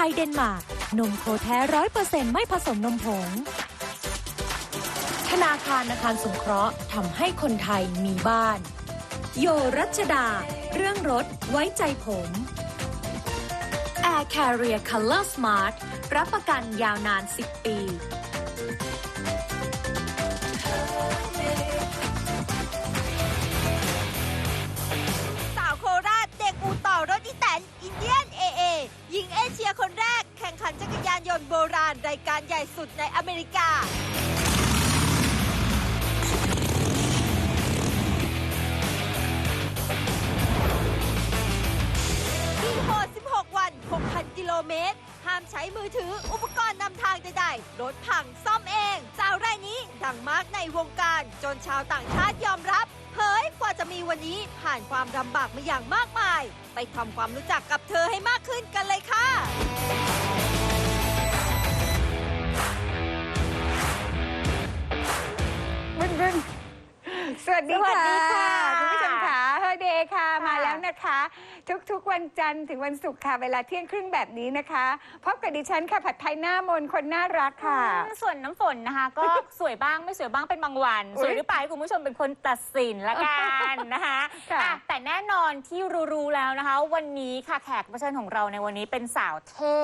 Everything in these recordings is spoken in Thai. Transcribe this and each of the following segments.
ไทยเดนมาร์ก นมโคแท้ร้อยเปอร์เซ็นต์ไม่ผสมนมผง ธนาคารอาคารสงเคราะห์ทำให้คนไทยมีบ้าน โยรัชดา เรื่องรถไว้ใจผม Air Carrier Color Smart รับประกันยาวนาน 10 ปีสาวโคราชเด็กอู่ต่อรถอีแตน หญิงเอเชียคนแรกแข่งขันจักรยานยนต์โบราณรายการใหญ่สุดในอเมริกา วิ่งโหด16 วัน 6,000 กิโลเมตร ห้ามใช้มือถืออุปกรณ์นำทางใดๆรถพังซ่อมเอง สาวรายนี้ดังมากในวงการจนชาวต่างชาติยอมรับ เผย มีวันนี้ผ่านความลำบากมาอย่างมากมาย ไปทำความรู้จักกับเธอให้มากขึ้นกันเลยค่ะ บึ้นบึ้นสวัสดีสวัสดีค่ะค่ะคุณผู้ชมค่ะเฮอเดย์ค่ะค่ะมาแล้วนะคะ ทุกๆ วันจันทร์ถึงวันศุกร์ค่ะ เวลาเที่ยงครึ่งแบบนี้นะคะพบกับดิฉันค่ะผัดไทยหน้ามนต์คนน่ารักค่ะ อืมส่วนน้ำฝนนะคะ ก็ สวยบ้างไม่สวยบ้างเป็นบางวัน อุ๊ยสวยหรือเปล่าให้คุณผู้ชมเป็นคนตัดสินละกันนะคะค่ะอะ แต่แน่นอนที่รู้ๆแล้วนะคะ วันนี้ค่ะแขกรับเชิญของเราในวันนี้เป็นสาวเท่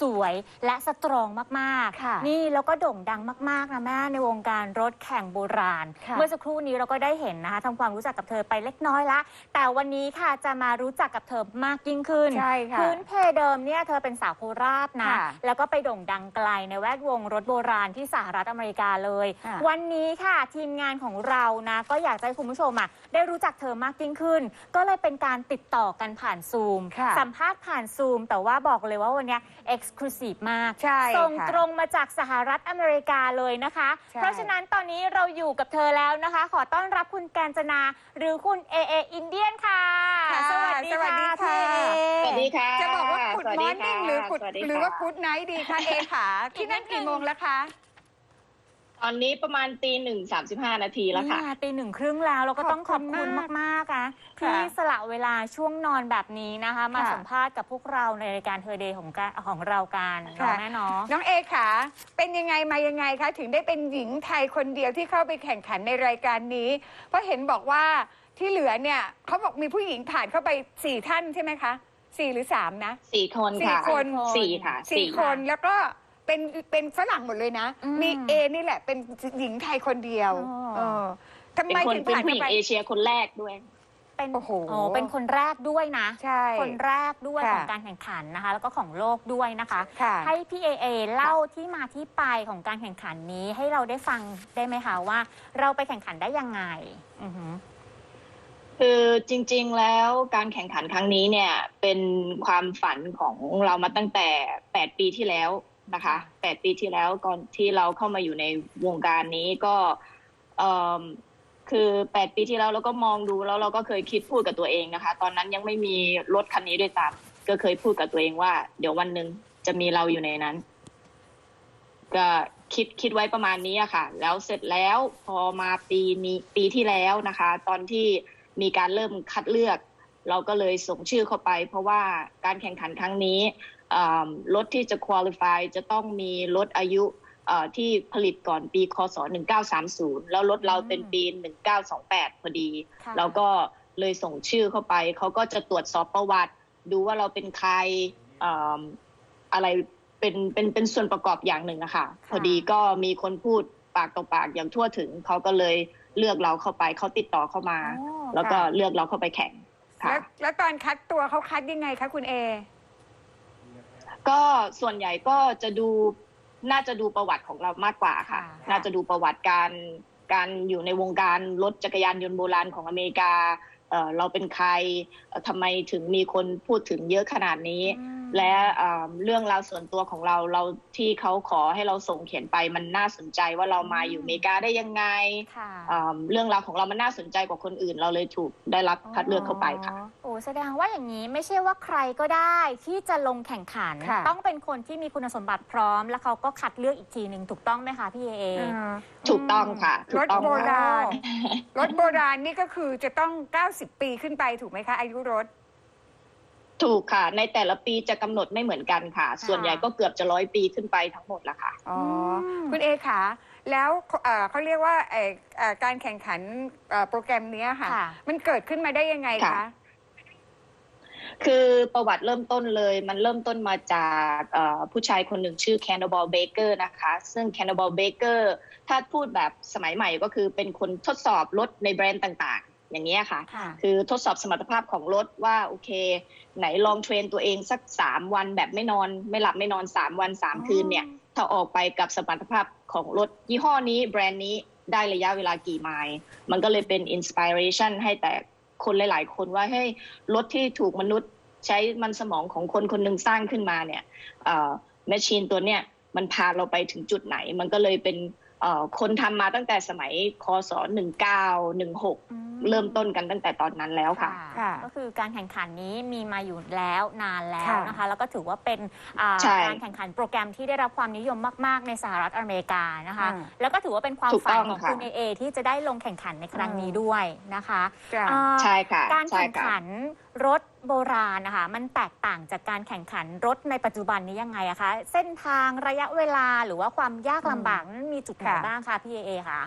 สวยและสตรองมากค่ะๆ นี่แล้วก็โด่งดังมากๆนะแม่ในวงการรถแข่งโบราณ ค่ะ เมื่อสักครู่นี้เราก็ได้เห็นนะคะทำความรู้จักกับเธอไปเล็กน้อยละ แต่วันนี้ค่ะจะมารู้จักกับเธอมากยิ่งขึ้น ใช่ค่ะพื้นเพเดิมเนี่ยเธอเป็นสาวโคราชนะ ค่ะแล้วก็ไปโด่งดังไกลในแวดวงรถโบราณที่สหรัฐอเมริกาเลย ค่ะ วันนี้ค่ะทีมงานของเรานะ ก็อยากจะให้คุณผู้ชมอะได้รู้จักเธอมากยิ่งขึ้น ก็เลยเป็นการติดต่อกันผ่านซูม ค่ะ สัมภาษณ์ผ่านซูม แต่ว่าบอกเลยว่าวันเนี้เอ็กซ์คลูซีฟมาก ใช่ส่งค่ะ ตรงมาจากสหรัฐอเมริกาเลยนะคะ ใช่ เพราะฉะนั้นตอนนี้เราอยู่กับเธอแล้วนะคะ ขอต้อนรับคุณกาญจนา หรือคุณเอเออินเดียนค่ะ ค่ะสวัสดีสวัสดีค่ะค่ะพี่เอสวัสดีค่ะ จะบอกว่ากุดสวัสมดีอร์นิ่งค่ะหรือกุดสวัสดีหรือว่าค่ะกุดไนท์ดีคะเอขาที่นั่นกี่โมงแล้วคะตอนนี้ประมาณตีหนึ่งสามสิบห้านาทีแล้วค่ะนี่ตีหนึ่งครึ่งแล้วเราก็ต้องขอบคุณขอบคุณมากมากๆนะค่ะที่สละเวลาช่วงนอนแบบนี้นะคะ มาค่ะสัมภาษณ์กับพวกเราในรายการเธอเดย์ของกาของเรากันค่ะเนาะแม่เนาะน้องเอขาเป็นยังไงมายังไงคะ ถึงได้เป็นหญิงไทยคนเดียวที่เข้าไปแข่งขันในรายการนี้ เพราะเห็นบอกว่า ที่เหลือเนี่ยเขาบอกมีผู้หญิงผ่านเข้าไปสี่ท่านใช่ไหมคะสี่หรือสามนะสี่คนสี่ค่ะคนสี่ค่ะสี่คนแล้วก็เป็นเป็นฝรั่งหมดเลยนะ อืม มีเอนี่แหละเป็นหญิงไทยคนเดียวอ๋อ เออทำเป็นไมคนถึงเป็นผ่านผู้หเข้าญิงไปเอเชียคนแรกด้วย เป็นโอ้โหเป็นคนแรกด้วยนะ ใช่ คนแรกด้วยค่ะ ของการแข่งขันนะคะ แล้วก็ของโลกด้วยนะคะ ค่ะ ให้พี่เอเอเล่าที่มาที่ไปของการแข่งขันนี้ให้เราได้ฟังได้ไหมคะว่า เราไปแข่งขันได้ยังไงอือหือ คือจริง ๆ แล้วการแข่งขันครั้งนี้เนี่ยเป็นความฝันของเรามาตั้งแต่แปดปีที่แล้วนะคะแปดปีที่แล้วก่อนที่เราเข้ามาอยู่ในวงการนี้ก็คือแปดปีที่แล้วเราก็มองดูแล้วเราก็เคยคิดพูดกับตัวเองนะคะ ตอนนั้นยังไม่มีรถคันนี้ด้วยซ้ำก็เคยพูดกับตัวเองว่า เดี๋ยววันหนึ่งจะมีเราอยู่ในนั้น ก็คิดคิดไว้ประมาณนี้อะค่ะ แล้วเสร็จแล้วพอมาปีนี้ปีที่แล้วนะคะ ตอนที่ มีการเริ่มคัดเลือก เราก็เลยส่งชื่อเข้าไป เพราะว่าการแข่งขันครั้งนี้อ่ารถที่จะ qualify จะต้องมีรถอายุเอ่อที่ผลิตก่อนปีคศ 1930 แล้วรถเราเป็นปี 1928 พอดีค่ะเราก็เลยส่งชื่อเข้าไป เขาก็จะตรวจสอบประวัติ ดูว่าเราเป็นใครอ่าอะไรเป็นเป็นเป็นส่วนประกอบอย่างหนึ่งอะค่ะ พอดีก็มีคนพูดปากต่อปากอย่างทั่วถึง เขาก็เลยเลือกเราเข้าไป เขาติดต่อเข้ามาโอ้ แล้วก็ค่ะเลือกเราเข้าไปแข่งค่ะแล้วแล้วตอนคัดตัวเขาคัดยังไงคะคุณเอ ก็ส่วนใหญ่ก็จะดูน่าจะดูประวัติของเรามากกว่าค่ะ ค่ะ น่าจะดูประวัติการการอยู่ในวงการรถจักรยานยนต์โบราณของอเมริกาเอ่อเราเป็นใครเอ่อทำไมถึงมีคนพูดถึงเยอะขนาดนี้ อืม และเอ่อเรื่องราวส่วนตัวของเราเราที่เขาขอให้เราส่งเขียนไปมันน่าสนใจว่าเรามาอยู่อเมริกาได้ยังไงค่ะเอ่อเรื่องราวของเรามันน่าสนใจกว่าคนอื่น เราเลยถูกได้รับคัดเลือกเข้าไปค่ะโอ้แสดงว่าอย่างนี้ไม่ใช่ว่าใครก็ได้ที่จะลงแข่งขันค่ะต้องเป็นคนที่มีคุณสมบัติพร้อม แล้วเขาก็คัดเลือกอีกทีหนึ่งถูกต้องไหมคะพี่เอเอเออถูกต้องค่ะถูรกถต้องโบค่ะราณรถโบราณนี่ก็คือจะต้อง 90 ปีขึ้นไปถูกไหมคะอายุรถ ถูกค่ะ ในแต่ละปีจะกำหนดไม่เหมือนกันค่ะ ส่วนใหญ่ก็เกือบจะร้อยปีขึ้นไปทั้งหมดละค่ะ อ๋ออมคุณเอคะแล้วเอ่อเขาเรียกว่าเอ่อเอ่อการแข่งขันเอ่อโปรแกรมเนี้ยค่ะ ค่ะ มันเกิดขึ้นมาได้ยังไงคะ ค่ะ คือประวัติเริ่มต้นเลย มันเริ่มต้นมาจากเอ่อผู้ชายคนหนึ่งชื่อแคนนบอลเบเกอร์นะคะ ซึ่งแคนนบอลเบเกอร์ถ้าพูดแบบสมัยใหม่ก็คือเป็นคนทดสอบรถในแบรนด์ต่างๆ อย่างนี้ยค่ะค่ะ คือทดสอบสมรรถภาพของรถว่าโอเค ไหนลองเทรนตัวเองสักสามวันแบบไม่นอน ไม่หลับไม่นอนสามวันสามคืนเนี่ยถ้าออกไปกับสมรรถภาพของรถยี่ห้อนี้แบรนด์นี้ได้ระยะเวลากี่ไมล์มันก็เลยเป็นอินสปิเรชันให้แต่คนหลาย ๆ คนว่าให้รถที่ถูกมนุษย์ใช้มันสมองของคนคนหนึ่งสร้างขึ้นมาเนี่ยแมชชีนตัวเนี้ยมันพาเราไปถึงจุดไหน มันก็เลยเป็นเอ่อ คนทำมาตั้งแต่สมัยคศ1916 เริ่มต้นกันตั้งแต่ตอนนั้นแล้วค่ะค่ะก็คือการแข่งขันนี้มีมาอยู่แล้วนานแล้วค่ะนะคะ แล้วก็ถือว่าเป็นอ่าใช่การแข่งขันโปรแกรมที่ได้รับความนิยมมาก ๆ ในสหรัฐอเมริกานะคะอืมแล้วก็ถือว่าเป็นความถูกฝันต้องของค่ะคุณเอเอที่จะได้ลงแข่งขันในครั้งนี้ด้วยนะคะจ้ะอ่าใช่ค่ะการใช่แข่งค่ะขันรถ โบราณนะคะมันแตกต่างจากการแข่งขันรถในปัจจุบันนี้ยังไงอะคะ เส้นทางระยะเวลาหรือว่าความยากลำบากนั้นมีจุดไหนค่ะ บ้างคะพี่เอเอคะ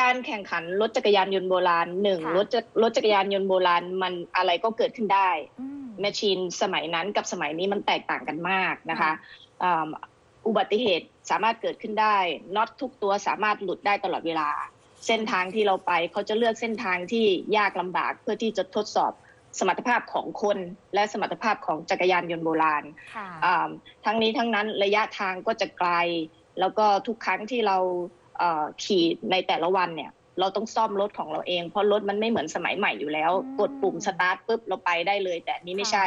การแข่งขันรถจักรยานยนต์โบราณหนึ่งค่ะ รถจะรถจักรยานยนต์โบราณมันอะไรก็เกิดขึ้นได้ อืม แมชชีนสมัยนั้นกับสมัยนี้มันแตกต่างกันมากนะคะค่ะ อ่าอุบัติเหตุสามารถเกิดขึ้นได้น็อตทุกตัวสามารถหลุดได้ตลอดเวลา เส้นทางที่เราไปเขาจะเลือกเส้นทางที่ยากลำบากเพื่อที่จะทดสอบ สมรรถภาพของคน และสมรรถภาพของจักรยานยนต์โบราณค่ะอ่าทั้งนี้ทั้งนั้นระยะทางก็จะไกล แล้วก็ทุกครั้งที่เราเอ่อขี่ในแต่ละวันเนี่ยเราต้องซ่อมรถของเราเอง เพราะรถมันไม่เหมือนสมัยใหม่อยู่แล้วอืมกดปุ่มสตาร์ทปุ๊บเราไปได้เลย แต่อันนี้ไม่ค่ะใช่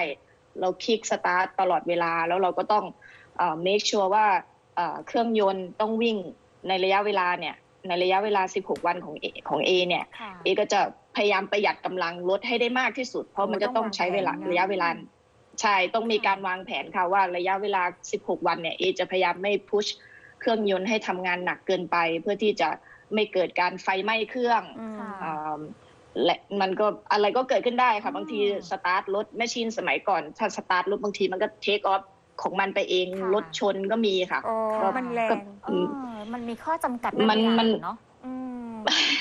เราคลิกสตาร์ทตลอดเวลา แล้วเราก็ต้องเอ่อ make sure ว่าเอ่อเครื่องยนต์ต้องวิ่งในระยะเวลาเนี่ยในระยะเวลา 16 วันของ A ของ A เนี่ยค่ะเอก็จะ พยายามประหยัดกำลังรถให้ได้มากที่สุด เพราะมันจะต้องใช้เวลาต้องวางแผนนะระยะเวลาใช่ต้องมีการวางแผนค่ะว่าระยะเวลา 16 วันเนี่ยเอจะพยายามไม่พุชเครื่องยนต์ให้ทำงานหนักเกินไป เพื่อที่จะไม่เกิดการไฟไหม้เครื่องอืมค่ะอ่าและมันก็อะไรก็เกิดขึ้นได้อืค่ะมบางทีสตาร์ทรถแมชชีนสมัยก่อนถ้าสตาร์ทรถบางทีมันก็เทคออฟของมันไปเองค่ะรถชนก็มีค่ะโอ้ค่ะมันแรงเออมันมีข้อจำกัดมันบางอย่างมันเนาะอื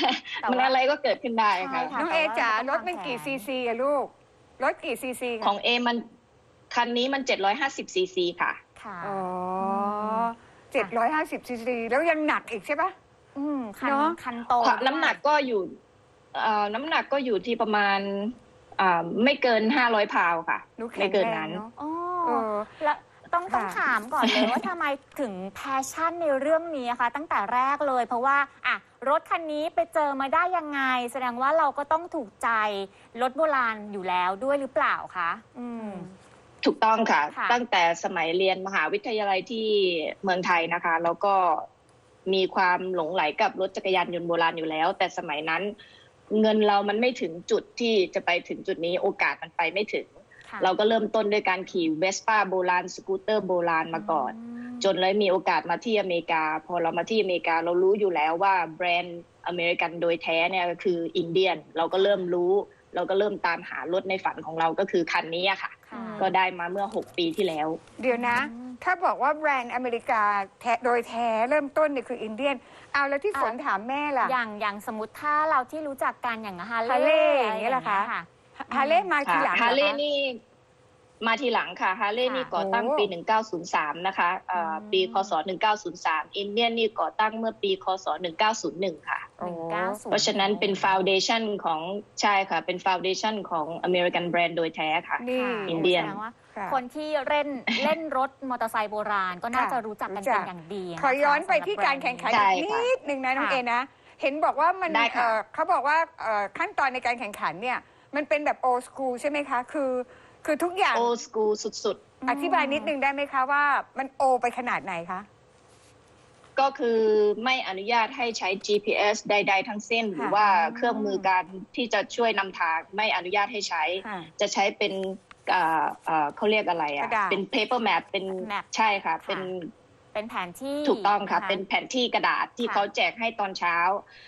มแต่มันว่าอะไรก็เกิดขึ้นได้ค่ะใช่ค่ะ น้องเอจ๋ารถมันกี่ซีซีอะลูก รถกี่ซีซีของเอมันคันนี้มัน 750ซีซีค่ะ ค่ะ อ๋อเจ็ดร้อยห้าสิบซีซีแล้วยังหนักอีกใช่ปะ อืมคันเนอะ คันโตความน้ำหนักก็อยู่เอ่อน้ำหนักก็อยู่ที่ประมาณอ่าไม่เกินห้าร้อยพาวค่ะ หนูแข็ไม่งเกินแรงนั้น เนาะ อ๋อเออ แล้ว ต้องต้องค่ะ ถามก่อนเลยว่าทำไมถึงแพชชั่นในเรื่องนี้อะคะตั้งแต่แรกเลย เพราะว่าอะรถคันนี้ไปเจอมาได้ยังไง แสดงว่าเราก็ต้องถูกใจรถโบราณอยู่แล้วด้วยหรือเปล่าคะอืม ถูกต้องค่ะ ค่ะ ตั้งแต่สมัยเรียนมหาวิทยาลัยที่เมืองไทยนะคะ แล้วก็มีความหลงไหลกับรถจักรยานยนต์โบราณอยู่แล้ว แต่สมัยนั้น เงินเรามันไม่ถึงจุดที่จะไปถึงจุดนี้โอกาสมันไปไม่ถึงค่ะ เราก็เริ่มต้นด้วยการขี่เวสป้าโบราณสกูตเตอร์โบราณมาก่อนมจนเลยมีโอกาสมาที่อเมริกา พอเรามาที่อเมริกาเรารู้อยู่แล้วว่าแบรนด์อเมริกันโดยแท้เนี่ยก็คืออินเดียน เราก็เริ่มรู้เราก็เริ่มตามหารถในฝันของเราก็คือคันนี้อะค่ะค่ะ ก็ได้มาเมื่อ 6 ปีที่แล้ว เดี๋ยวนะอืมถ้าบอกว่าแบรนด์อเมริกาแท้โดยแท้เริ่มต้นเนี่ยคืออินเดียน เอาแล้วที่ฝนถามแม่ล่ะ อย่างอย่างสมมติถ้าเราที่รู้จักกันอย่างฮาฮาร์เลเล่ย์อย่างนี้เหรอคะ ฮาร์เลย์มาทีหลังฮาร์เลหย์อคะนี่มาทีหลังค่ะฮาร์เลย์ค่ะนี่ก่อตั้งโอ้ปี1903 นะคะเอ่ออม ปีคศ 1903 อินเดียนนี่ก่อตั้งเมื่อปีคศ 1901 ค่ะ โอ้หนึ่งเก้าศูย์เพราะฉะนั้นเป็นฟาวเดชันของใช่ค่ะ เป็นฟาวเดชันของอเมริกันแบรนด์โดยแท้ค่ะ นี่อินเดียน แสดงว่าค่ะ คนที่เล่นเล่นรถมอเตอร์ไซค์โบราณก็น่าค่ะจะรู้จักกันรู้จัเป็ก นอย่างดีะขอย้อนไปสำหบที่การแข่งขันใช่อีกค่ะนิดนึงนะน้องค่ะเอนะ เห็นบอกว่ามันได้ค่ะ เอ่อเขาบอกว่าเอ่อขั้นตอนในการแข่งขันเนี่ย มันเป็นแบบโอ s คูลใช่ไหมคะ คือ คือทุกอย่างโอสกูสุดอธิบายนิดนึงได้ไหมคะว่ามันโอไปขนาดไหนคะ ๆ ก็คือไม่อนุญาตให้ใช้ GPS ใด ๆ ทั้งสิ้น หรือว่าเครื่องมือการที่จะช่วยนำทางไม่อนุญาตให้ใช้ ค่ะ จะใช้เป็นเอ่อเอ่อเขาเรียกอะไรกอะ ระดาษเป็น paper map เป็น map ใช่ค่ะ ค่ะ เป็นเป็นแผนที่ถูกต้องค่ะนเป็นแผนที่กระดาษที่ค่ะ เขาแจกให้ตอนเช้า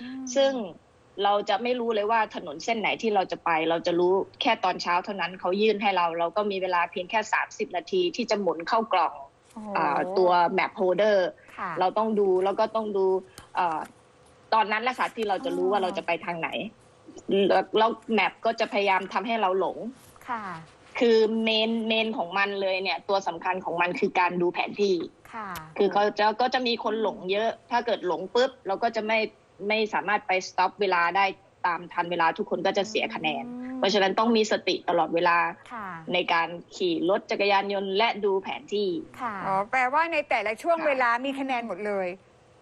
อืม ซึ่ง เราจะไม่รู้เลยว่าถนนเส้นไหนที่เราจะไป เราจะรู้แค่ตอนเช้าเท่านั้นเขายื่นให้เรา เราก็มีเวลาเพียงแค่ 30 นาทีที่จะหมุนเข้ากล่องโอ้โหอ่าตัว map holder ค่ะเราต้องดูแล้วก็ต้องดูเอ่อตอนนั้นแหละค่ะที่เราจะรู้อ๋อว่าเราจะไปทางไหนแล้วแล้วแมปก็จะพยายามทำให้เราหลงค่ะคือเมนเมนของมันเลยเนี่ย ตัวสำคัญของมันคือการดูแผนที่ ค่ะ คือเขาจะก็จะมีคนหลงเยอะ ถ้าเกิดหลงปุ๊บเราก็จะไม่ ไม่สามารถไปสต็อปเวลาได้ตามทันเวลาทุกคนก็จะเสียคะแนนอืมเพราะฉะนั้นต้องมีสติตลอดเวลาค่ะในการขี่รถจักรยานยนต์และดูแผนที่ค่ะอ๋อแปลว่าในแต่ละช่วงค่ะเวลามีคะแนนหมดเลย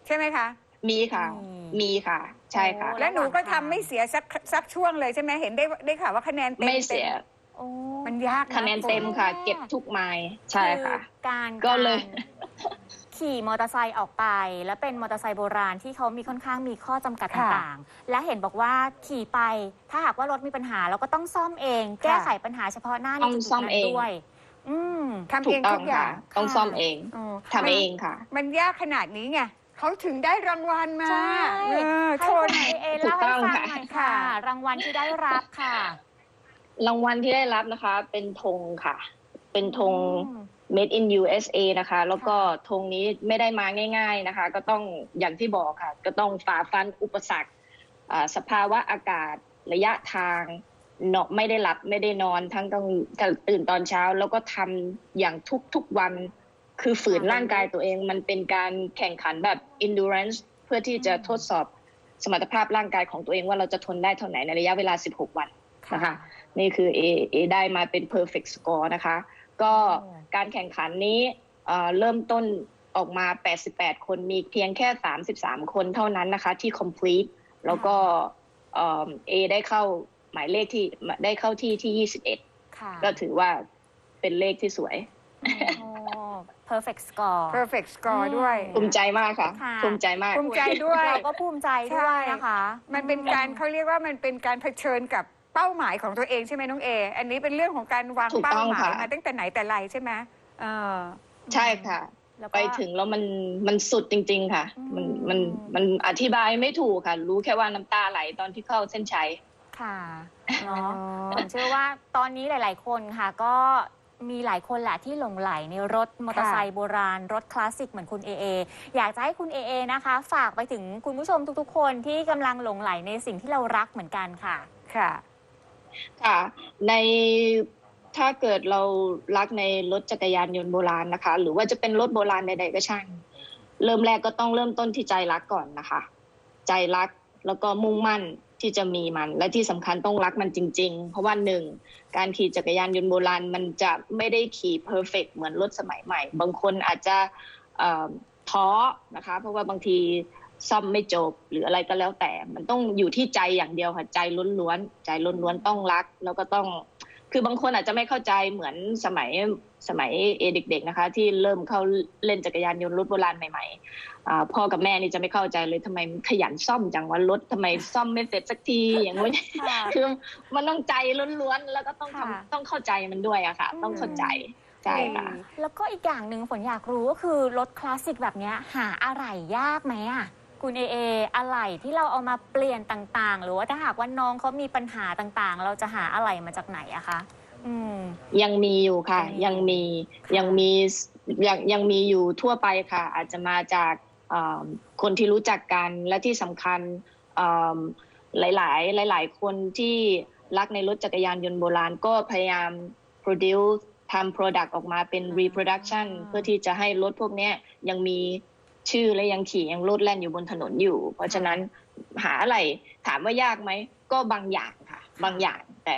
ใช่ไหมคะ มีค่ะ มีมีค่ะ ใช่ค่ะโอ้แล้วหนูก็ทำไม่เสียสักสักช่วงเลยใช่ไหมเห็นได้ได้ข่าวว่าคะแนนเต็มไม่เสียโอ้มันยากคะแนนเต็มค่ะ เก็บทุกไม้ใช่ค่ะอการก็เลยาร ขี่มอเตอร์ไซค์ออกไป แล้วเป็นมอเตอร์ไซค์โบราณที่เขามีค่อนข้างมีข้อจำกัดต่างๆ และเห็นบอกว่าขี่ไปถ้าหากว่ารถมีปัญหาเราก็ต้องซ่อมเอง แก้ไขปัญหาเฉพาะหน้าในต้องจุดๆซ่อมนั้นเอง ด้วย อืมทำถูเอกงต้อทุงกอย่าค่ะ ง ต้องซ่อมเองอ๋อทำเองค่ะ มันยากขนาดนี้ไงเขาถึงได้รางวัลมาใช่ เออให้โทคุนณเอเอถูเล่ากให้ต้องฟังค่ะหน่อยค่ะค่ะ รางวัลที่ได้รับค่ะรางวัลที่ได้รับนะคะ เป็นธงค่ะ เป็นธงอืม made in USA นะคะ แล้วก็ธงนี้ไม่ได้มาง่าย ๆนะคะ ก็ต้องอย่างที่บอกค่ะ ก็ต้องฝ่าฟันอุปสรรคอ่าสภาวะอากาศระยะทางเนาะไม่ได้หลับไม่ได้นอนทั้งต้องตื่นตอนเช้า แล้วก็ทำอย่างทุกๆวัน คือฝืนค่ะร่างกายตัวเองมันเป็นการแข่งขันแบบ endurance เพื่อที่จะทดสอบสมรรถภาพร่างกายของตัวเองว่าเราจะทนได้เท่าไหร่ในระยะเวลา 16 วันนะคะ นี่คือ A A ได้มาเป็น perfect score นะคะ ก็โอ้การแข่งขันนี้เอ่อเริ่มต้นออกมา 88 คน มีเพียงแค่ 33 คนเท่านั้นนะคะที่ complete แล้วก็เอ่อ A ได้เข้าหมายเลขที่ได้เข้าที่ที่ค่ะ21 ก็ถือว่าเป็นเลขที่สวยโอ้ perfect score perfect score อืมด้วย ภูมิใจมากค่ะค่ะ ภูมิใจมาก ภูมิใจด้วย เราก็ภูมิใจด้วยนะคะ มันเป็นการเขาเรียกว่ามันเป็นการเผชิญกับ เป้าหมายของตัวเองใช่ไหมน้องเอ อันนี้เป็นเรื่องของการวางถูกเป้าต้องหมายค่ะมาตั้งแต่ไหนแต่ไรใช่ไหมเออ ใช่ค่ะ แล้วก็ ไปถึงแล้วมันมันสุดจริง ๆ ค่ะ มันมันมันอธิบายไม่ถูกค่ะ รู้แค่ว่าน้ำตาไหลตอนที่เข้าเส้นชัย ค่ะเนาะ ผมเชื่อว่าตอนนี้หลาย ๆ คนค่ะ ก็มีหลายคนแหละที่หลงไหลในรถมอเตอร์ไซค์โบราณ รถคลาสสิกเหมือนคุณเอเออยากจะให้คุณเอเอนะคะ ฝากไปถึงคุณผู้ชมทุก ๆ คนที่กำลังหลงไหลในสิ่งที่เรารักเหมือนกันค่ะ ค่ะ ค่ะ ในถ้าเกิดเรารักในรถจักรยานยนต์โบราณนะคะ หรือว่าจะเป็นรถโบราณใดๆก็ช่าง เริ่มแรกก็ต้องเริ่มต้นที่ใจรักก่อนนะคะ ใจรักแล้วก็มุ่งมั่นที่จะมีมัน และที่สำคัญต้องรักมันจริง ๆ เพราะว่าหนึ่งการขี่จักรยานยนต์โบราณมันจะไม่ได้ขี่เพอร์เฟกเหมือนรถสมัยใหม่ บางคนอาจจะท้อนะคะ เพราะว่าบางที ซ่อมไม่จบหรืออะไรก็แล้วแต่ มันต้องอยู่ที่ใจอย่างเดียวค่ะใจล้วนๆใจล้วนๆต้องรัก แล้วก็ต้อง คือบางคนอาจจะไม่เข้าใจเหมือนสมัยสมัยเอเด็ก ๆนะคะ ที่เริ่มเข้าเล่นจักรยานยนต์รถโบราณใหม่ๆอ่าพ่อกับแม่นี่จะไม่เข้าใจเลยทำไมขยันซ่อมจังวะรถทำไมซ่อมไม่เสร็จสักทีอย่างงี้นค่ะคือมันต้องใจล้วนๆแล้วก็ต้องค่ะทำต้องเข้าใจมันด้วยอะค่ะ ต้องเข้าใจใช่ค่ะแล้วก็อีกอย่างหนึ่งฝนอยากรู้ก็คือรถคลาสสิกแบบเนี้ยหาอะไรยากไหมอะ คุณเอเออะไรที่เราเอามาเปลี่ยนต่างๆ หรือว่าถ้าหากว่าน้องเขามีปัญหาต่างๆ เราจะหาอะไรมาจากไหนอะคะอืม ยังมีอยู่ค่ะ ยัยังงมีมีค่ะยังมียังยังมีอยู่ทั่วไปค่ะ อาจจะมาจากเอ่อคนที่รู้จักกันและที่สำคัญเอิ่มหลาย ๆ หลาย ๆ คนที่รักในรถจักรยานยนต์โบราณก็พยายาม produce ทำ product ออกมาเป็น reproduction เพื่อที่จะให้รถพวกเนี้ยยังมี ชื่อและยังขี่ยังโลดแล่นอยู่บนถนนอยู่ เพราะฉะนั้นหาอะไรถามว่ายากไหม ก็บางอย่างค่ะ บางอย่างแต่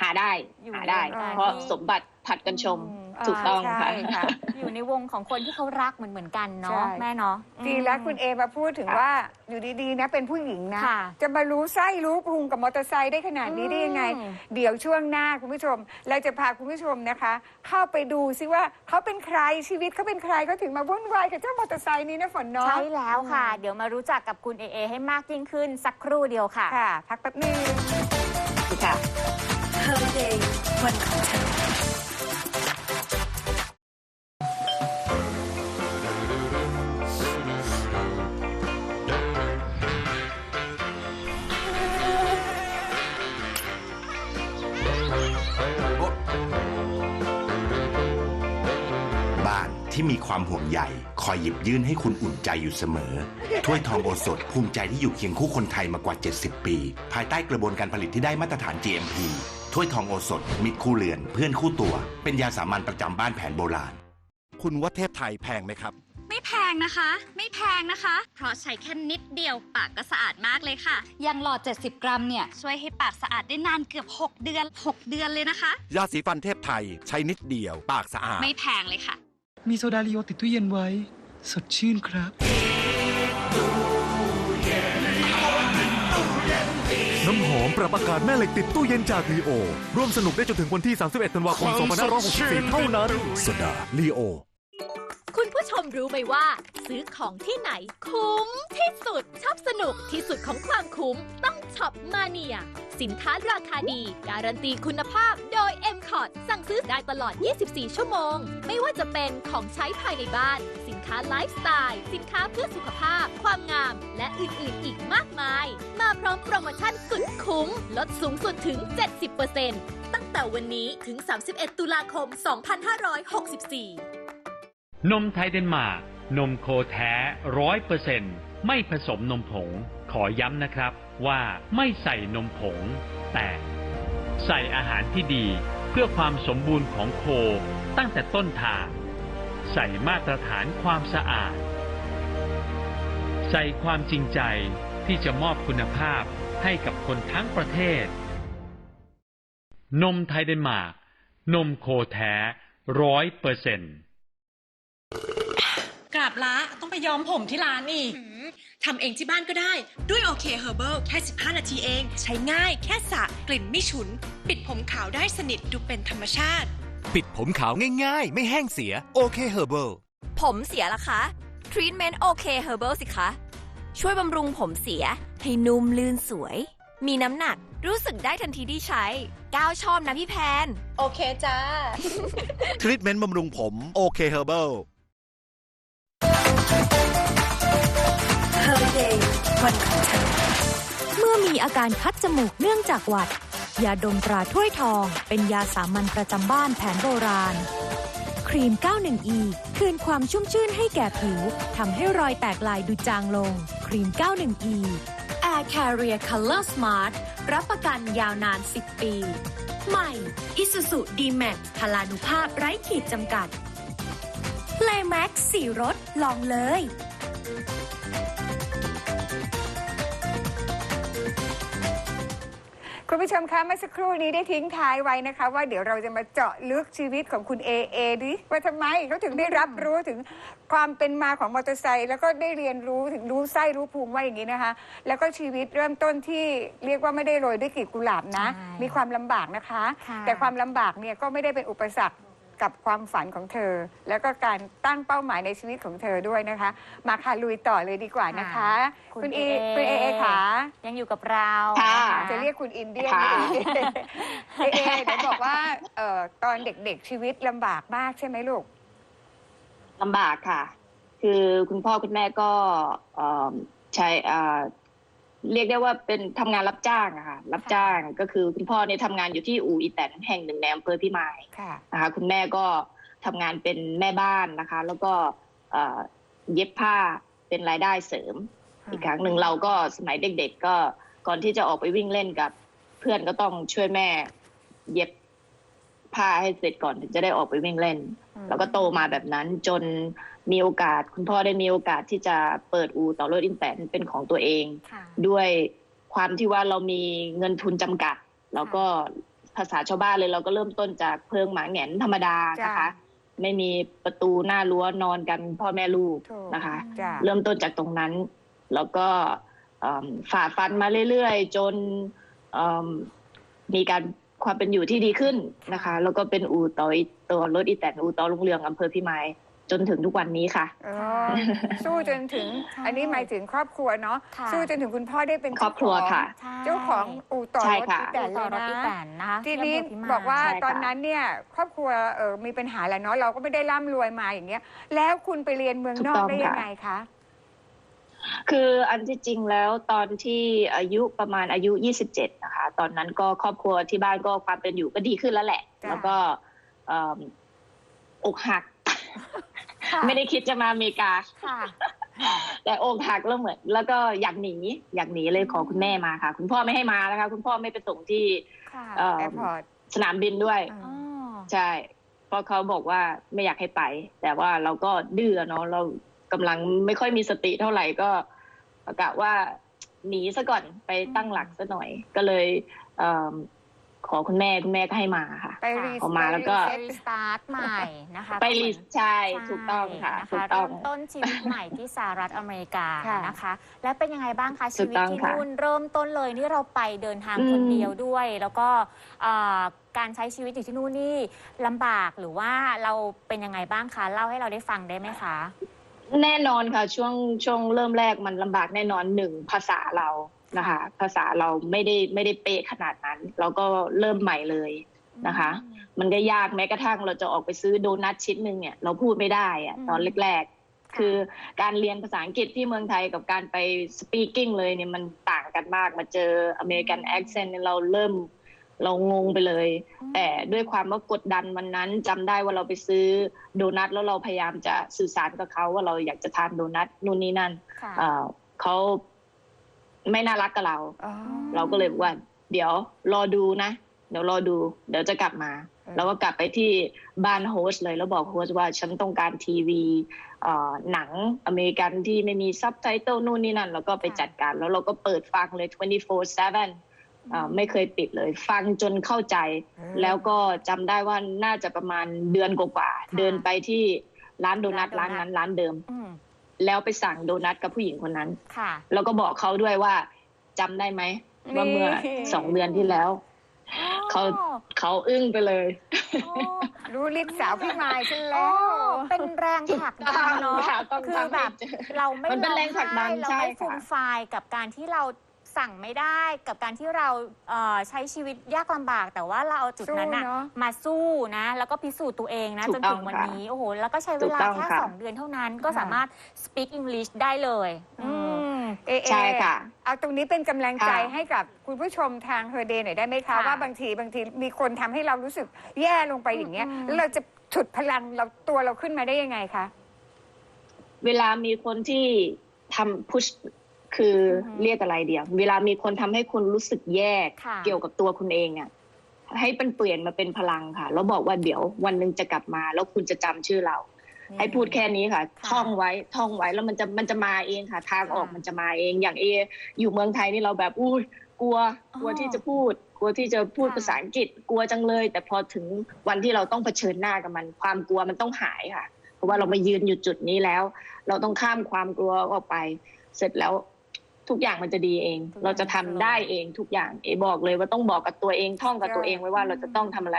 หาได้อยู่หาได้ในวงการเพราะที่สมบัติ ผัดกันชมอืมถูกต้องค่ะใช่ค่ะ อยู่ในวงของคนที่เขารักเหมือนเหมือนๆกันเนาะใช่แม่เนาะดีแล้วคุณเอมาพูดถึงว่าอยู่ดีๆนะเป็นผู้หญิงนะค่ะจะมารู้ไส้รู้พุงกับมอเตอร์ไซค์ได้ขนาดนี้ได้ยังไงอืมเดี๋ยวช่วงหน้าคุณผู้ชม เราจะพาคุณผู้ชมนะคะ เข้าไปดูซิว่าเขาเป็นใครชีวิตเขาเป็นใครเขาถึงมาวุ่นวายกับเจ้ามอเตอร์ไซค์นี้นะฝนเนาะใช่แล้วค่ะ เดี๋ยวมารู้จักกับคุณเอเอให้มากยิ่งขึ้นสักครู่เดียวค่ะค่ะพักแป๊บนึงค่ะ Holiday วันของเธอ ที่มีความห่วงใยคอยหยิบยื่นให้คุณอุ่นใจอยู่เสมอ ถ้วยทองโอสถภูมิใจที่อยู่เคียงคู่คนไทยมากว่า 70 ปี ภายใต้กระบวนการผลิตที่ได้มาตรฐาน GMP ถ้วยทองโอสถ มิตรคู่เรือน เพื่อนคู่ตัว เป็นยาสามัญประจำบ้านแผนโบราณ คุณว่าเทพไทยแพงไหมครับ ไม่แพงนะคะ ไม่แพงนะคะ เพราะใช้แค่นิดเดียวปากก็สะอาดมากเลยค่ะอย่างหลอด 70 กรัมเนี่ยช่วยให้ปากสะอาดได้นานเกือบ 6 เดือน 6 เดือนเลยนะคะ ยาสีฟันเทพไทยใช้นิดเดียว ปากสะอาด ไม่แพงเลยค่ะ มีโซดาลีโอติดตู้เย็นไว้ สดชื่นครับ น้ำหอมปรับอากาศแม่เหล็กติดตู้เย็นจากลีโอ ร่วมสนุกได้จนถึงวันที่ 31 ธันวาคม 2564 เท่านั้นสดาลีโอ คุณผู้ชมรู้ไหมว่า ซื้อของที่ไหน คุ้มที่สุดชอบสนุกที่สุดของความคุ้ม ต้องช็อปมาเนีย สินค้าราคาดี การันตีคุณภาพโดย m c o t สั่งซื้อได้ตลอด 24 ชั่วโมง ไม่ว่าจะเป็นของใช้ภายในบ้าน สินค้าไลฟ์สไตล์ สินค้าเพื่อสุขภาพ ความงาม และอื่นๆ อีกมากมาย มาพร้อมโปรโมชั่นสุดคุ้ม ลดสูงสุดถึง 70%ตั้งแต่วันนี้ถึง 31 ตุลาคม 2564 นมไทยเดนมาร์กนมโคแท้ร้อยเปอร์เซ็นไม่ผสมนมผง ขอย้ำนะครับว่าไม่ใส่นมผง แต่ใส่อาหารที่ดีเพื่อความสมบูรณ์ของโคตั้งแต่ต้นทาง ใส่มาตรฐานความสะอาด ใส่ความจริงใจที่จะมอบคุณภาพให้กับคนทั้งประเทศ นมไทยเดนมาร์กนมโคแท้ร้อยเปอร์เซ็นต์ กราบละต้องไปย้อมผมที่ร้านอีก ทำเองที่บ้านก็ได้ด้วยโอเคเฮอร์เบิลแค่ 15 นาทีเอง ใช้ง่ายแค่สระกลิ่นไม่ฉุน ปิดผมขาวได้สนิทดูเป็นธรรมชาติ ปิดผมขาวง่ายๆ ไม่แห้งเสียโอเคเฮอร์เบิลผมเสียละคะทรีทเมนต์โอเคเฮอร์เบิลสิคะ ช่วยบำรุงผมเสีย ให้นุ่มลื่นสวย มีน้ำหนักรู้สึกได้ทันทีที่ใช้ก้าวชอบนะพี่แพน โอเคจ้า ทรีทเมนต์บำรุงผมโอเคเฮอร์เบิล เมื่อมีอาการคัดจมูกเนื่องจากหวัด ยาดมตราถ้วยทอง เป็นยาสามัญประจำบ้านแผนโบราณ ครีม 91E คืนความชุ่มชื่นให้แก่ผิวทำให้รอยแตกลายดูจางลง ครีม 91E Air Carrier Color Smart รับประกันยาวนาน 10 ปี ใหม่ Isuzu D-Max พลานุภาพไร้ขีดจำกัด Playmax สีรถลองเลย คุณผู้ชมคะเมื่อสักครู่นี้ได้ทิ้งท้ายไว้นะคะ ว่าเดี๋ยวเราจะมาเจาะลึกชีวิตของคุณเอเอดิว่าทำไมเขาถึงได้รับรู้ถึงความเป็นมาของมอเตอร์ไซค์แล้วก็ได้เรียนรู้ถึงรู้ไส้รู้ภูมิว่าอย่างนี้นะคะ แล้วก็ชีวิตเริ่มต้นที่เรียกว่าไม่ได้โรยด้วยกลีบกุหลาบนะ ใช่มีความลำบากนะคะ ค่ะ แต่ความลำบากเนี่ยก็ไม่ได้เป็นอุปสรรค กับความฝันของเธอ แล้วก็การตั้งเป้าหมายในชีวิตของเธอด้วยนะคะ มาค่ะลุยต่อเลยดีกว่านะคะ คุณเอคุณเอเอค่ะ ยังอยู่กับเราค่ะนจะเรียกคุณอินเดียนค่ะ เอเอเดี๋ยวบอกว่าเอ่อตอนเด็กๆชีวิตลำบากมากใช่ไหมลูก ลำบากค่ะ คือคุณพ่อคุณแม่ก็เอิ่มใช้อ่า เรียกได้ว่าเป็นทำงานรับจ้างอะค่ะรับจ้างก็คือคุณพ่อเนี่ยทำงานอยู่ที่อู่อีแตนแห่งหนึ่งในอำเภอพิมายค่ะนะคะคุณแม่ก็ทำงานเป็นแม่บ้านนะคะ แล้วก็เอ่อเย็บผ้าเป็นรายได้เสริมค่ะอีกครั้งหนึ่งเราก็สมัยเด็ก ๆ ก็ก่อนที่จะออกไปวิ่งเล่นกับ เพื่อนก็ต้องช่วยแม่เย็บผ้าให้เสร็จก่อนถึงจะได้ออกไปวิ่งเล่น แล้วก็โตมาแบบนั้นจน มีโอกาส คุณพ่อได้มีโอกาสที่จะเปิดอู่ต่อรถอินแตนเป็นของตัวเองค่ะด้วยความที่ว่าเรามีเงินทุนจำกัด แล้วก็ภาษาชาวบ้านเลยเราก็เริ่มต้นจากเพิงหมาแหงนธรรมดานะคะไม่มีประตูหน้ารั้วนอนกันพ่อแม่ลูกถูกนะคะจ้ะเริ่มต้นจากตรงนั้น แล้วก็เอิ่มฝ่าฟันมาเรื่อยๆ จนเอิ่มมีการความเป็นอยู่ที่ดีขึ้นนะคะ แล้วก็เป็นอู่ต่ออีตัวรถอีแตนอู่ต่อลุงเรืองอำเภอพิมาย จนถึงทุกวันนี้ค่ะเออสู้จนถึง ใช่ อันนี้หมายถึงครอบครัวเนาะค่ะ สู้จนถึงคุณพ่อได้เป็นครอบครัวค่ะ ใช่เจ้าของอู่ต่อใช่รถค่ะอีแตนต่เลอยรถอีแตนะ นนะคะทีนี้ที่ำเภพิมยบอกว่าใช่ค่ะ ตอนนั้นเนี่ยครอบครัวเออมีปัญหาแหละเนาะเราก็ไม่ได้ร่ำรวยมาอย่างเงี้ย แล้วคุณไปเรียนเมืองนอกได้ยังไงคะ คืออันที่จริงแล้วตอนที่อายุประมาณอายุ 27 นะคะ ตอนนั้นก็ครอบครัวที่บ้านก็ความเป็นอยู่ก็ดีขึ้นแล้วแหละ จ้ะ แล้วก็เอิ่มอกหักค่ะ ไม่ได้คิดจะมาอเมริกาค่ะแต่อกหักแล้วเหมือน แล้วก็อยากหนีอยากหนีเลยขอคุณแม่มาค่ะ คุณพ่อไม่ให้มานะคะ คุณพ่อไม่ไปส่งที่ค่ะเอ่อแอร์พอร์ตสนามบินด้วยอ๋อใช่เพราะเขาบอกว่าไม่อยากให้ไป แต่ว่าเราก็ดื้อเนาะเรากำลังไม่ค่อยมีสติเท่าไหร่ก็กะว่าหนีซะก่อนไปตั้งหลักซะหน่อย ก็เลยเอิ่ม ขอคุณแม่คุณแม่ก็ให้มาค่ะ ไปรีออกมาแล้วก็ ไปรีสตาร์ทใหม่นะคะไปก็เหมืรีอนใช่ถูกต้องค่ะใช่ถูนะคะกต้อง เริ่มต้นชีวิตใหม่ที่สหรัฐอเมริกาค่ะ นะคะ และเป็นยังไงบ้างคะถูชีกวิตต้องที่ค่ะนู่นเริ่มต้นเลยนี่เราไปเดินทางอืม คนเดียวด้วย แล้วก็เอ่อการใช้ชีวิตอยู่ที่นู่นนี่ลำบากหรือว่าเราเป็นยังไงบ้างคะเล่าให้เราได้ฟังได้ไหมคะ แน่นอนค่ะช่วงช่วงเริ่มแรกมันลำบากแน่นอนหนึ่งภาษาเรา นะคะ ภาษาเราไม่ได้ไม่ได้เป๊ะขนาดนั้น เราก็เริ่มใหม่เลยนะคะ มันก็ยากแม้กระทั่งเราจะออกไปซื้อโดนัทชิ้นหนึ่งเนี่ยเราพูดไม่ได้อะอืมตอนแรกๆ คือการเรียนภาษาอังกฤษที่เมืองไทยกับการไปสปีกิ้งเลยเนี่ยมันต่างกันมากมาเจออเมริกันแอคเซนต์เราเริ่มเรางงไปเลย แต่ด้วยความว่ากดดันวันนั้นจำได้ว่าเราไปซื้อโดนัทแล้วเราพยายามจะสื่อสารกับเขาว่าเราอยากจะทานโดนัทนู่นนี่นั่นค่ะเอ่อเขา ไม่น่ารักกับเราอ๋อเราก็เลยบอกว่า เดี๋ยวรอดูนะ เดี๋ยวรอดู เดี๋ยวจะกลับมาเออแล้วก็กลับไปที่บ้านโฮสต์เลยแล้วบอกโฮสต์ว่าฉันต้องการทีวีเอ่อหนังอเมริกันที่ไม่มีซับไตเติลนู่นนี่นั่น แล้วก็ไปจัดการ แล้วเราก็เปิดฟังเลย 24/7อ่าไม่เคยปิดเลย ฟังจนเข้าใจ แล้วก็จำได้ว่าน่าจะประมาณเดือนกว่าๆเดินไปที่ร้านโดนัทร้าร้านนโดนัทนั้นร้านเดิมอืม แล้วไปสั่งโดนัทกับผู้หญิงคนนั้น ค่ะ แล้วก็บอกเขาด้วยว่าจำได้ไหมว่าเมื่อสองเดือนที่แล้ว เขาเขาอึ้งไปเลย รู้ลิปสาวพี่มายฉันโอ้แล้วเป็นแรงผลักดันเนาะค่ะต้องคือทำให้แบบเจอเราไม่มันเป็นแรงผลักดันเราใช่ไม่ค่ะฟูมไฟายกับการที่เรา สั่งไม่ได้กับการที่เราเอ่อใช้ชีวิตยากลำบาก แต่ว่าเราเอาจุดนั้นน่ะสู้เนอะมาสู้นะ แล้วก็พิสูจน์ตัวเองนะถูจกนต้ถึองงวันค่ะนี้โอ้โหแล้วก็ใช้เวถูกลาต้องแค่ค่ะ สองเดือนเท่านั้นก็ค่ะ สามารถ speak English ได้เลยอืม เอเอใช่ค่ะเอาตรงนี้เป็นกำลังใจค่ะให้กับคุณผู้ชมทางเฮอร์เดย์หน่อยได้ไหมคะ ค่ะ ว่าบางทีบางทีมีคนทำให้เรารู้สึกแย่ลงไปอย่างเงี้ยอืมแล้วเราจะฉุดพลังเราตัวเราขึ้นมาได้ยังไงคะ เวลามีคนที่ทำพุช คือออฮึเรียกอะไรเดียว เวลามีคนทำให้คุณรู้สึกแย่ค่ะเกี่ยวกับตัวคุณเองอะให้เป็นเปลี่ยนมาเป็นพลังค่ะ แล้วบอกว่าเดี๋ยววันหนึ่งจะกลับมา แล้วคุณจะจำชื่อเรา ให้พูดแค่นี้ค่ะค่ะ ท่องไว้ท่องไว้แล้วมันจะมันจะมาเองค่ะ ทางออกค่ะมันจะมาเองอย่างเอ อยู่เมืองไทยนี่เราแบบอุ้ยกลัวกลัวอ๋อที่จะพูด กลัวที่จะพูดค่ะภาษาอังกฤษกลัวจังเลย แต่พอถึงวันที่เราต้องเผชิญหน้ากับมัน ความกลัวมันต้องหายค่ะ เพราะว่าเรามายืนอยู่จุดนี้แล้ว เราต้องข้ามความกลัวออกไป เสร็จแล้ว ทุกอย่างมันจะดีเองทุกอย่างเราจะทำได้เองทุกอย่าง เอบอกเลยว่าต้องบอกกับตัวเองท่องกับตัวเองไว้ว่าเราจะต้องทำอะไร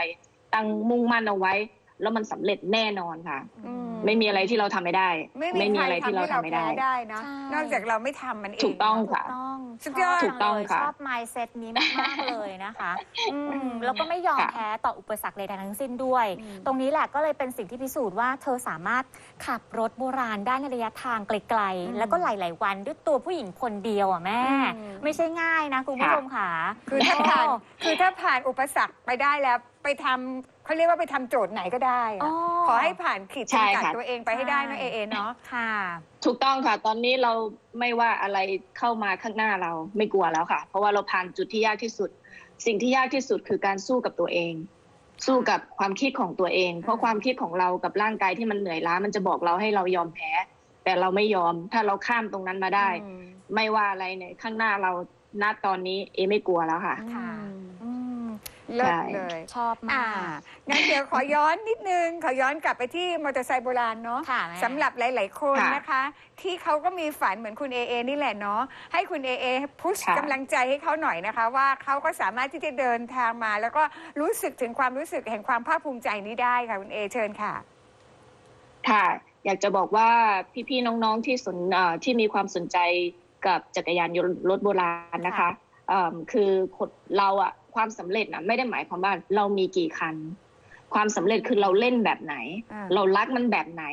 ตั้งมุ่งมั่นเอาไว้ แล้วมันสำเร็จแน่นอนค่ะอืม ไม่มีอะไรที่เราทำไม่ได้ ไม่มีอะไรใครที่ทำเราให้ทำเราไม่แพ้ได้ได้นะใช่นอกจากเราไม่ทำมันเองถูกต้องเนอะค่ะต้องสุดยอดชบถูกต้องเลยค่ะชอบ mindset นี้มากๆเลยนะคะอืมแล้วก็ไม่ยอมค่ะแพ้ต่ออุปสรรคใดๆทั้งสิ้นด้วยอืมตรงนี้แหละก็เลยเป็นสิ่งที่พิสูจน์ว่าเธอสามารถขับรถโบราณได้ในระยะทางไกลอืมๆแล้วก็หลาย ๆ วันด้วยตัวผู้หญิงคนเดียวอะแม่อืมไม่ใช่ง่ายนะคุณผู้ชมค่ะคือถ้าผ่านคือถ้าผ่านอุปสรรคไปได้แล้วไปทำเขาเรียกว่าไปทำโจทย์ไหนก็ได้อะอ๋อ ขอให้ผ่านขีดใช่จำกัดค่ะ ตัวเองไปให้ได้นะเอเอเนาะ ค่ะ ถูกต้องค่ะ ตอนนี้เราไม่ว่าอะไรเข้ามาข้างหน้าเราไม่กลัวแล้วค่ะ เพราะว่าเราผ่านจุดที่ยากที่สุด สิ่งที่ยากที่สุดคือการสู้กับตัวเอง สู้กับความคิดของตัวเอง เพราะความคิดของเรากับร่างกายที่มันเหนื่อยล้ามันจะบอกเราให้เรายอมแพ้ แต่เราไม่ยอม ถ้าเราข้ามตรงนั้นมาได้อืมไม่ว่าอะไรเนี่ยข้างหน้าเราณตอนนี้เอไม่กลัวแล้วค่ะ ค่ะ อืม เลิศใช่เลย ชอบมาอ่าก งั้นเดี๋ยวขอย้อนนิดนึง ขอย้อนกลับไปที่มอเตอร์ไซค์โบราณเนาะค่ะแม่ สำหรับหลาย ๆ คนค่ะนะคะ ที่เขาก็มีฝันเหมือนคุณเอเอนี่แหละเนาะให้คุณเอเอพุชค่ะ กำลังใจให้เขาหน่อยนะคะ ว่าเขาก็สามารถที่จะเดินทางมา แล้วก็รู้สึกถึงความรู้สึกแห่งความภาคภูมิใจนี้ได้ค่ะคุณเอเชิญค่ะ ค่ะ อยากจะบอกว่าพี่ๆน้องๆที่สนเอ่อที่มีความสนใจกับจักรยานยนต์รถโบราณนะคะเอิ่มคือคนเราอะ ความสำเร็จนะไม่ได้หมายความว่าเรามีกี่คัน ความสำเร็จคือเราเล่นแบบไหนอ่าเรารักมันแบบไหน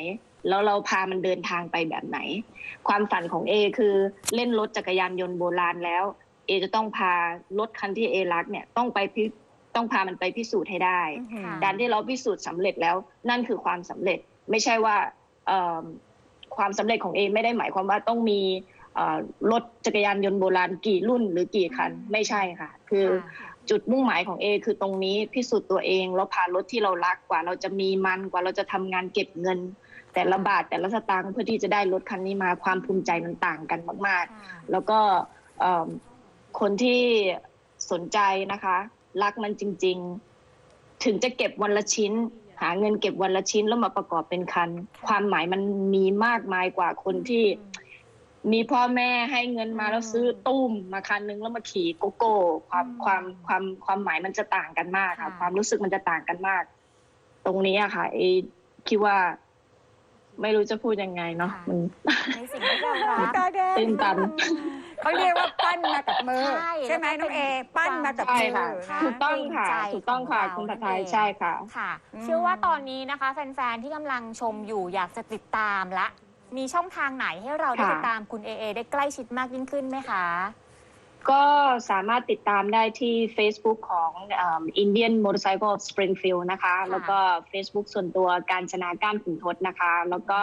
แล้วเราพามันเดินทางไปแบบไหน ความฝันของเอคือเล่นรถจักรยานยนต์โบราณแล้ว เอจะต้องพารถคันที่เอรักเนี่ยต้องไปพิต้องพามันไปพิสูจน์ให้ได้ค่ะการที่เราพิสูจน์สำเร็จแล้ว นั่นคือความสำเร็จไม่ใช่ว่าเอ่อความสำเร็จของเอไม่ได้หมายความว่าต้องมีเอ่อรถจักรยานยนต์โบราณกี่รุ่นหรือกี่คันไม่ใช่ค่ะ คือ จุดมุ่งหมายของเอคือตรงนี้พิสูจน์ตัวเองแล้วพารถที่เรารักกว่า เราจะมีมันกว่าเราจะทำงานเก็บเงิน แต่ละบาทแต่ละสตางค์เพื่อที่จะได้รถคันนี้มาความภูมิใจมันต่างกันมาก ๆ แล้วก็เอิ่มคนที่สนใจนะคะ รักมันจริง ๆ ถึงจะเก็บวันละชิ้น หาเงินเก็บวันละชิ้นแล้วมาประกอบเป็นคัน ความหมายมันมีมากมายกว่าคนที่ มีพ่อแม่ให้เงินมาแล้วซื้อตุ้มมาคันนึงแล้วมาขี่โกโก้ความความความความหมายมันจะต่างกันมากค่ะ ความรู้สึกมันจะต่างกันมาก ตรงนี้อะค่ะเอคิดว่า ไม่รู้จะพูดยังไงเนาะมันในสิ่งที่เรารักตาแดงตื่นตันเขาเรียกว่าปั้นมากับมือ ใช่ใช่ไหมน้องเอ ปั้นมากับใช่มือค่ะนะถูกต้องค่ะใจถูกต้องค่ะของเราคุณผัดไทยนั่นเองใช่ค่ะ ค่ะอืมเชื่อว่าตอนนี้นะคะ แฟนๆที่กำลังชมอยู่อยากจะติดตามละ มีช่องทางไหนให้เราได้ค่ะติดตามคุณเอเอได้ใกล้ชิดมากยิ่งขึ้นไหมคะ ก็สามารถติดตามได้ที่ Facebook ของเอิ่ม Indian Motorcycle of Springfield นะคะ แล้วก็ Facebook ส่วนตัวการชนาก้านขุนทศนะคะ แล้วก็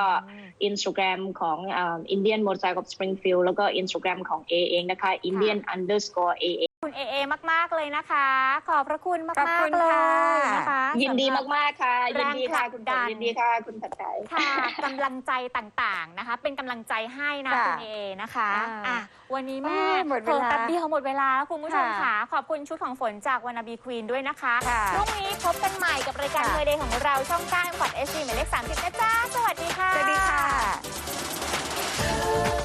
Instagram ของเอิ่ม Indian Motorcycle of Springfield แล้วก็ Instagram ของ A เองนะคะ Indian underscore A คุณเอเอมาก ๆ เลยนะคะ ขอบพระคุณมากขมากเลยนะคะยินดีมากๆค่ะ ยินดีค่ะ คุณดานยินดีค่ะ คุณผัดไทย ค่ะกำลังใจต่างๆนะคะ เป็นกำลังใจให้นะคุณเอเอนะคะอะวันนี้แม่หมดเวลาผแป๊บเดียวหมดเวลาแล้วคุณผู้ชมค่ะขอบคุณชุดของฝนจากวานาบีควีนด้วยนะคะพรุ่งนี้พบกันใหม่กับรายการเม y เดย์ของเราช่องก้านกดเอสซีหมายเลขสามสิบนะจ๊ะ สวัสดีค่ะ สวัสดีค่ะ